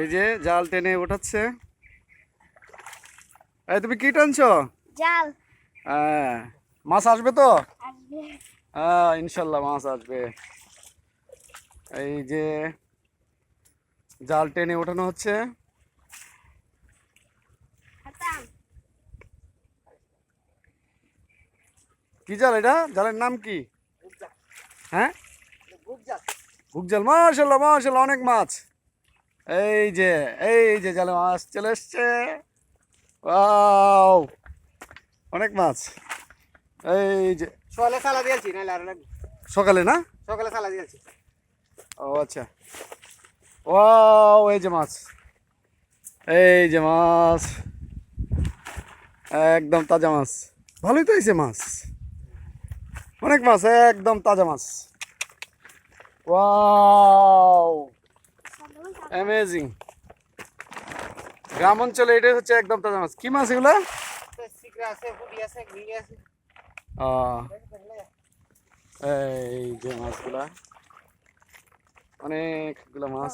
এই যে জাল টেনে ওঠাচ্ছে। এই তুমি কি টানছো? জাল। হ্যাঁ। মাছ আসবে তো? হ্যাঁ ইনশাল্লাহ মাছ আসবে। এই যে জাল টেনে ওঠানো হচ্ছে। কি জাল এটা? জালের নাম কি? হ্যাঁ? ভুক জাল মাশাল্লাহ মাশাল্লাহ অনেক মাছ। এই যে এই যে জালে মাছ চলে এসছে। ওয়াও অনেক মাছ। এই যে সকালে সালা দিয়েছি আর সকালে না? সকালে সালা দিয়েছি। ও আচ্ছা। ওয়াও এই যে মাছ। এই যে মাছ। একদম তাজা মাছ। ভালোই তো হয়েছে মাছ। অনেক মাছ একদম তাজা মাছ। ওয়াও! অ্যামেজিং গ্রাম অঞ্চলে এটাই হচ্ছে একদম তাজা মাছ। কি মাছ এগুলো? এই যে মাছগুলা। অনেকগুলো মাছ।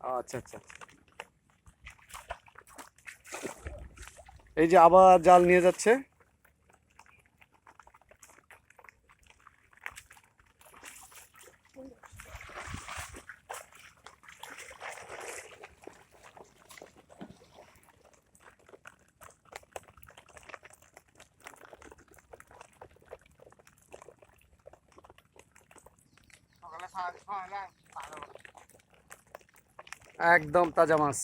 আচ্ছা আচ্ছা। এই যে আবার জাল নিয়ে যাচ্ছে সকালে সালা সকালে ভালো একদম তাজা মাছ।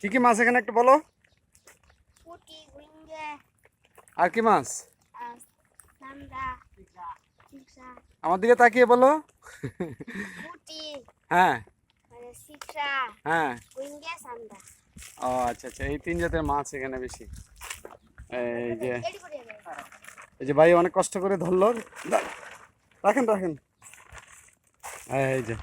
কি কি মাছ এখানে একটু বলো? পুটি গুইঙ্গে। আর কি মাছ? সান্দা সিকসা আমার দিকে তাকিয়ে বলো। হ্যাঁ। মানে হ্যাঁ। ও আচ্ছা আচ্ছা এই তিন জাতের মাছ এখানে বেশি। এই যে এই যে ভাই অনেক কষ্ট করে ধরলো। রাখেন রাখেন। এই যে।